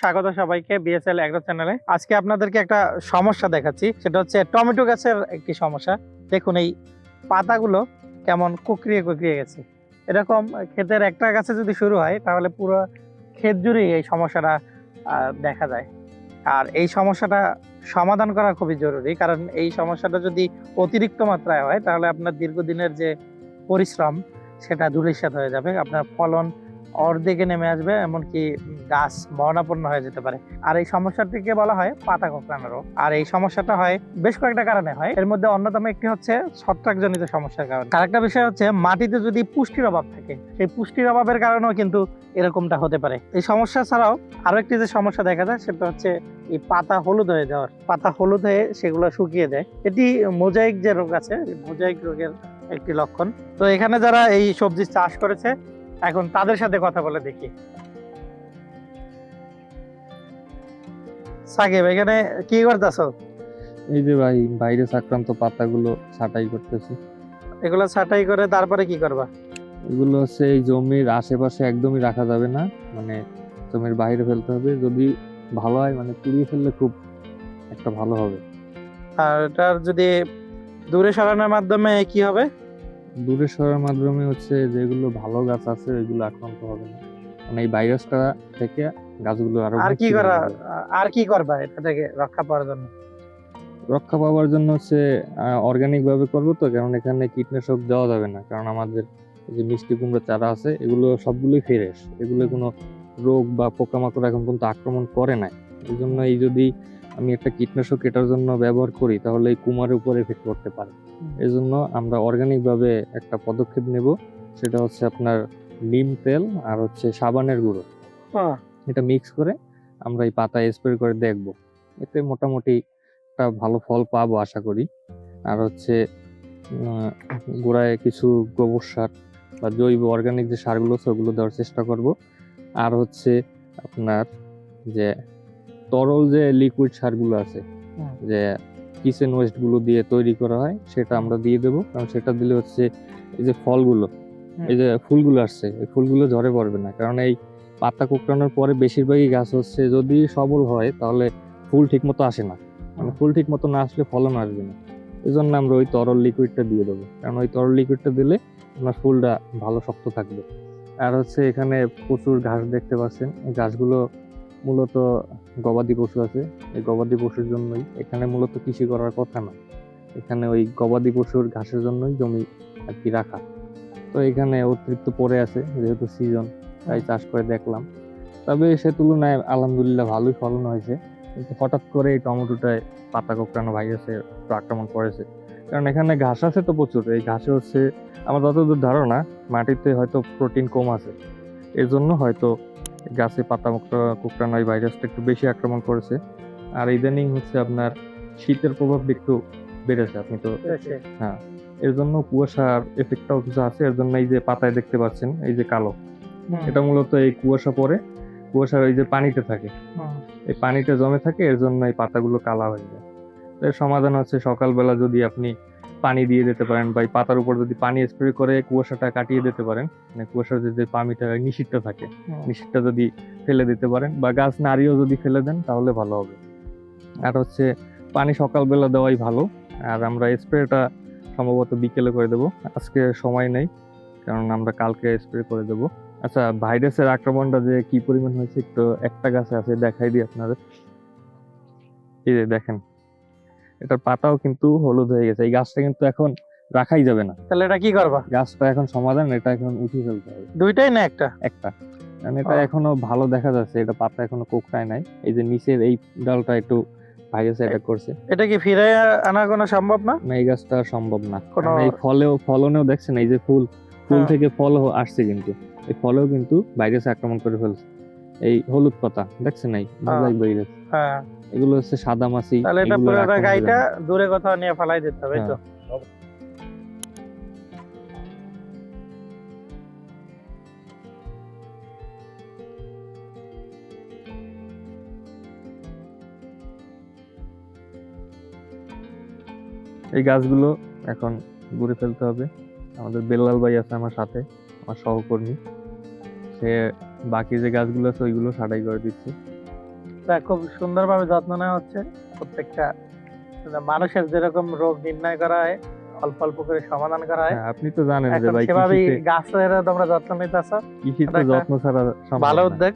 স্বাগত সবাইকে BSL agro চ্যানেলে আজকে আপনাদেরকে একটা সমস্যা দেখাচ্ছি, সেটা হচ্ছে টমেটো গাছের একটি সমস্যা। দেখুন, এই পাতাগুলো কেমন কুকরিয়ে কুকরিয়ে গেছে। এরকম ক্ষেতের একটা গাছে যদি শুরু হয়, তাহলে পুরো ক্ষেত জুড়েই এই সমস্যাটা দেখা যায়। আর এই সমস্যাটা সমাধান করা খুবই জরুরি, কারণ এই সমস্যাটা যদি অতিরিক্ত মাত্রায় হয়, তাহলে আপনার দীর্ঘদিনের যে পরিশ্রম, সেটা ধূলিসাৎ হয়ে যাবে। আপনার ফলন অর্ধেকে নেমে আসবে, এমনকি গাছ মরণাপন্ন হয়ে যেতে পারে। আর এই সমস্যাটিকে বলা হয় পাতা কোঁকড়ানো রোগ আর এই সমস্যাটা হয় বেশ কয়েকটা কারণে হয়। এর মধ্যে অন্যতম একটি হচ্ছে ছত্রাকজনিত সমস্যার কারণে। আরেকটা বিষয় হচ্ছে মাটিতে যদি পুষ্টির অভাব থাকে, সেই পুষ্টির অভাবের কারণেও কিন্তু এরকমটা হতে পারে। এই সমস্যা ছাড়াও আরও একটি যে সমস্যা দেখা যায়, সেটা হচ্ছে এই পাতা হলুদ হয়ে যাওয়ার। পাতা হলুদ হয়ে সেগুলো শুকিয়ে যায়। এটি মোজাইক যে রোগ আছে, মোজাইক রোগের একটি লক্ষণ। তো এখানে যারা এই সবজি চাষ করেছে এখন তাদের সাথে কথা বলে দেখি। সাকিব এখানে কি করতেছ? এই যে ভাই ভাইরাস আক্রান্ত পাতাগুলো ছাঁটাই করতেছি। এগুলো ছাটাই করে তারপরে কি করবা? এগুলো হচ্ছে এই জমির আশেপাশে একদমই রাখা যাবে না। মানে জমির বাইরে ফেলতে হবে। যদি ভালো হয় মানে পুড়িয়ে ফেললে খুব একটা ভালো হবে। আর এটার যদি দূরে সরানোর মাধ্যমে কি হবে? দূরে সরার মাধ্যমে হচ্ছে যেগুলো ভালো গাছ আছে ওইগুলো আক্রান্ত হবে না। মানে এই ভাইরাসটা থেকে গাছগুলো আরও আর কি করা আর কি করবা এটা থেকে রক্ষা পাওয়ার জন্য? রক্ষা পাওয়ার জন্য হচ্ছে অর্গানিক ভাবে করব তো কারণ এখানে কীটনাশক দেওয়া যাবে না। কারণ আমাদের যে মিষ্টি কুমড়ো চারা আছে এগুলো সবগুলোই ফ্রেশ এগুলো কোনো রোগ বা পোকামাকড় এখন পর্যন্ত আক্রমণ করে নাই। এই জন্য এই যদি আমি একটা কীটনাশক এটার জন্য ব্যবহার করি তাহলে এই কুমারের উপর এফেক্ট করতে পারে। এই জন্য আমরা অর্গানিক ভাবে একটা পদক্ষেপ নেব। সেটা হচ্ছে আপনার নিম তেল আর হচ্ছে সাবানের গুঁড়ো। হ্যাঁ। এটা মিক্স করে আমরা এই পাতায় স্প্রে করে দেখব। এতে মোটামুটি একটা ভালো ফল পাবো আশা করি। আর হচ্ছে গোড়ায় কিছু গোবর সার বা জৈব অর্গানিক যে সারগুলো ওগুলো দেওয়ার চেষ্টা করব। আর হচ্ছে আপনার যে তরল যে লিকুইড সারগুলো আছে যে কিচেন ওয়েস্টগুলো দিয়ে তৈরি করা হয় সেটা আমরা দিয়ে দেবো। কারণ সেটা দিলে হচ্ছে এই যে ফলগুলো এই যে ফুলগুলো আসছে এই ফুলগুলো ঝরে পড়বে না। কারণ এই পাতা কোঁকড়ানোর পরে বেশিরভাগই গাছ হচ্ছে যদি সবল হয় তাহলে ফুল ঠিক মতো আসে না। মানে ফুল ঠিক মতো না আসলে ফলন আসবে না। এই জন্য আমরা ওই তরল লিকুইডটা দিয়ে দেবো। কারণ ওই তরল লিকুইডটা দিলে আপনার ফুলটা ভালো শক্ত থাকবে। আর হচ্ছে এখানে প্রচুর ঘাস দেখতে পাচ্ছেন। এই ঘাসগুলো মূলত গবাদি পশু আছে। এই গবাদি পশুর জন্যই এখানে মূলত কৃষি করার কথা না। এখানে ওই গবাদি পশুর ঘাসের জন্যই জমি আর কি রাখা। তো এখানে অতিরিক্ত পড়ে আছে, যেহেতু সিজন তাই চাষ করে দেখলাম। তবে সে তুলনায় আলহামদুলিল্লাহ ভালোই ফলন হয়েছে। কিন্তু হঠাৎ করে এই টমেটোটায় পাতা কোঁকড়ানো ভাইরাসের একটু আক্রমণ করেছে। কারণ এখানে ঘাস আছে তো প্রচুর। এই ঘাসে হচ্ছে, আমার যতদূর ধারণা, মাটিতে হয়তো প্রোটিন কম আছে। এর জন্য হয়তো গাছে পাতা কোঁকড়া- কোঁকড়ানো এই ভাইরাসটা একটু বেশি আক্রমণ করেছে। আর ইদানিং হচ্ছে আপনার শীতের প্রভাব একটু বেড়েছে আপনি তো হ্যাঁ এর জন্য কুয়াশার এফেক্টটাও কিছু আছে এর জন্য এই যে পাতায় দেখতে পাচ্ছেন এই যে কালো এটা মূলত এই কুয়াশা পরে কুয়াশার এই যে পানিতে থাকে। এই পানিতে জমে থাকে এর জন্য এই পাতাগুলো কালা হয়ে যায়। এর সমাধান হচ্ছে সকালবেলা যদি আপনি পানি দিয়ে দিতে পারেন বা পাতার উপর যদি পানি স্প্রে করে কুয়াশাটা কাটিয়ে দিতে পারেন মানে কুয়াশার যে- যে পানিটা নিষিদ্ধ থাকে। নিষিদ্ধটা যদি ফেলে দিতে পারেন বা গাছ নাড়িয়েও যদি ফেলে দেন তাহলে ভালো হবে। আর হচ্ছে পানি সকালবেলা দেওয়াই ভালো। আর আমরা স্প্রেটা সম্ভবত বিকেলে করে দেবো। আজকে সময় নেই কারণ আমরা কালকে স্প্রে করে দেবো। আচ্ছা ভাইরাসের আক্রমণটা যে কি পরিমাণ হয়েছে একটু একটা গাছে আছে দেখাই দিই আপনাদের। এই যে দেখেন এটার পাতাও কিন্তু হলুদ হয়ে গেছে এই গাছটা কিন্তু এখন রাখাই যাবে না। তাহলে এটা কি করবা? গাছটা এখন সমাধান এটা এখন উঠিয়ে ফেলতে হবে। দুইটাই না একটা? একটা। কারণ এটা এখনও ভালো দেখা যাচ্ছে এটা পাতা এখনও কোকড়ায় নাই। এই যে নিচের এই ডালটা একটু ভাইরাস অ্যাটাক করছে। এটা কি ফিরে আনা কোনো সম্ভব না? না এই গাছটা সম্ভব না। কারণ এই ফলেও ফলনেও দেখছেন এই যে ফুল ফুল হ্যাঁ। থেকে ফল আসছে কিন্তু। এই ফলেও কিন্তু ভাইরাস আক্রমণ করে ফেলছে। এই হলুদ পাতা দেখছেন এই মোজাইক ভাইরাস। হ্যাঁ। এগুলো হচ্ছে সাদা মাছি তাহলে এটা পুরোটা গাইটা দূরে কোথাও নিয়ে ফেলাই দিতে হবে এই তো। এই গাছগুলো এখন ঘুরে ফেলতে হবে। আমাদের বেল্লাল ভাই আছে আমার সাথে আমার সহকর্মী। সে বাকি যে গাছগুলো আছে ওইগুলো ছাঁটাই করে দিচ্ছে। তা খুব সুন্দরভাবে যত্ন নেওয়া হচ্ছে। প্রত্যেকটা মানে মানুষের যেরকম রোগ নির্ণয় করা হয় অল্প অল্প করে সমাধান করা হয় হ্যাঁ, আপনি তো জানেন যে ভাই সেভাবেই গাছের তোমরা যত্ন নিতেছ। কৃষিতে যত্ন ছাড়া ভালো উদ্যোগ।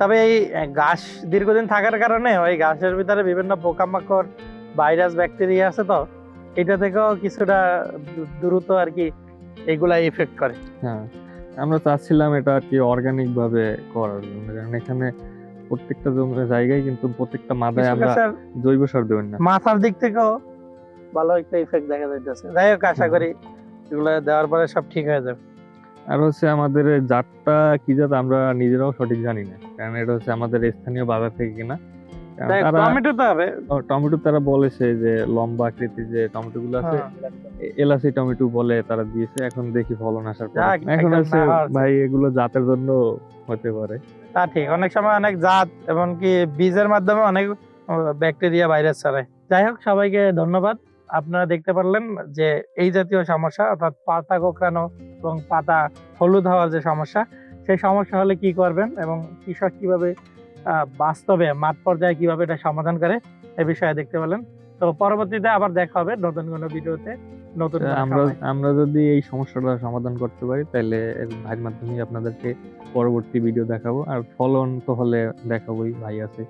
তবে এই গাছ দীর্ঘদিন থাকার কারণে ওই গাছের ভিতরে বিভিন্ন পোকামাকড় ভাইরাস ব্যাকটেরিয়া আছে তো এটা থেকেও কিছুটা দ্রুত আর কি এগুলা ইফেক্ট করে। হ্যাঁ। আমরা চাচ্ছিলাম এটা আর কি অর্গানিক ভাবে করার জন্য। কারণ এখানে প্রত্যেকটা জমি জায়গায় কিন্তু প্রত্যেকটা মাদায় আমরা জৈব সার দেবেন না। মাথার দিক থেকেও ভালো একটা ইফেক্ট দেখা যাইতেছে। যাই হোক আশা করি এগুলো দেওয়ার পরে সব ঠিক হয়ে যাবে। আর হচ্ছে আমাদের জাতটা কি জাত আমরা নিজেরাও সঠিক জানি না। কারণ এটা হচ্ছে আমাদের স্থানীয় বাজার থেকে কিনা। তারা টমেটো তারা বলেছে যে লম্বা আকৃতির যে টমেটো গুলো আছে হ্যাঁ। এলাচি টমেটো বলে তারা দিয়েছে। এখন দেখি ফলন আসার পর। এখন উচিত। ভাই এগুলো জাতের জন্য হতে পারে। তা ঠিক অনেক সময় অনেক জাত এমনকি বীজের মাধ্যমে অনেক ব্যাকটেরিয়া ভাইরাস ছড়ায়। যাই হোক সবাইকে ধন্যবাদ। আপনারা দেখতে পারলেন যে এই জাতীয় সমস্যা অর্থাৎ পাতা কোঁকড়ানো এবং পাতা হলুদ হওয়ার যে সমস্যা সেই সমস্যা হলে কি করবেন এবং কৃষক কীভাবে বাস্তবে মাঠ পর্যায়ে কীভাবে এটা সমাধান করে এ বিষয়ে দেখতে পেলেন। তো পরবর্তীতে আবার দেখা হবে নতুন কোনো ভিডিওতে নতুন আমরা আমরা যদি এই সমস্যাটা সমাধান করতে পারি তাহলে এর ভাইয়ের মাধ্যমে আপনাদেরকে পরবর্তী ভিডিও দেখাবো। আর ফলন তো হলে দেখাবোই ভাই আছে।